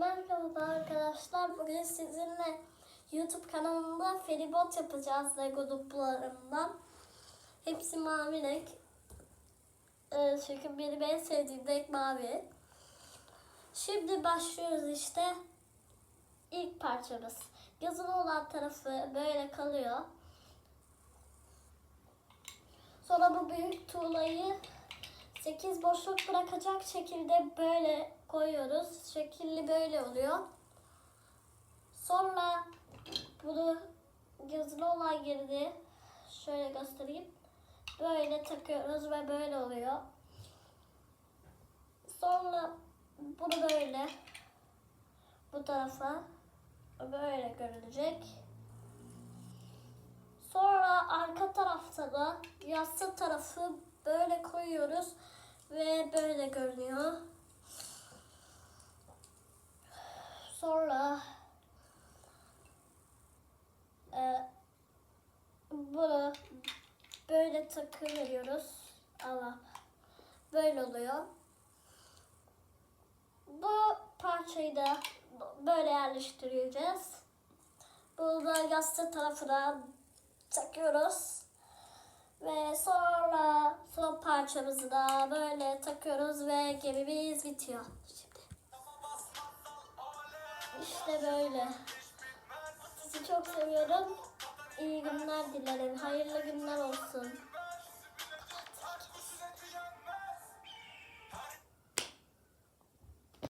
Merhaba arkadaşlar. Bugün sizinle YouTube kanalımda feribot yapacağız Lego duplarından. Hepsi mavi renk. Ee, çünkü benim en sevdiğim renk mavi. Şimdi başlıyoruz işte. İlk parçamız. Yazılı olan tarafı böyle kalıyor. Sonra bu büyük tuğlayı 8 boşluk bırakacak şekilde böyle koyuyoruz. Şekilli böyle oluyor. Sonra bunu yazılı olan yerini şöyle göstereyim. Böyle takıyoruz ve böyle oluyor. Sonra bunu böyle bu tarafa böyle görünecek. Sonra arka tarafta da yassı tarafı böyle koyuyoruz ve böyle görünüyor. Sonra e, bunu böyle takı veriyoruz. Allah böyle oluyor. Bu parçayı da böyle yerleştireceğiz. Bunu da yassı tarafına takıyoruz. Ve sonra son parçamızı da böyle takıyoruz ve gemimiz bitiyor. İşte böyle. Sizi çok seviyorum. İyi günler dilerim. Hayırlı günler olsun.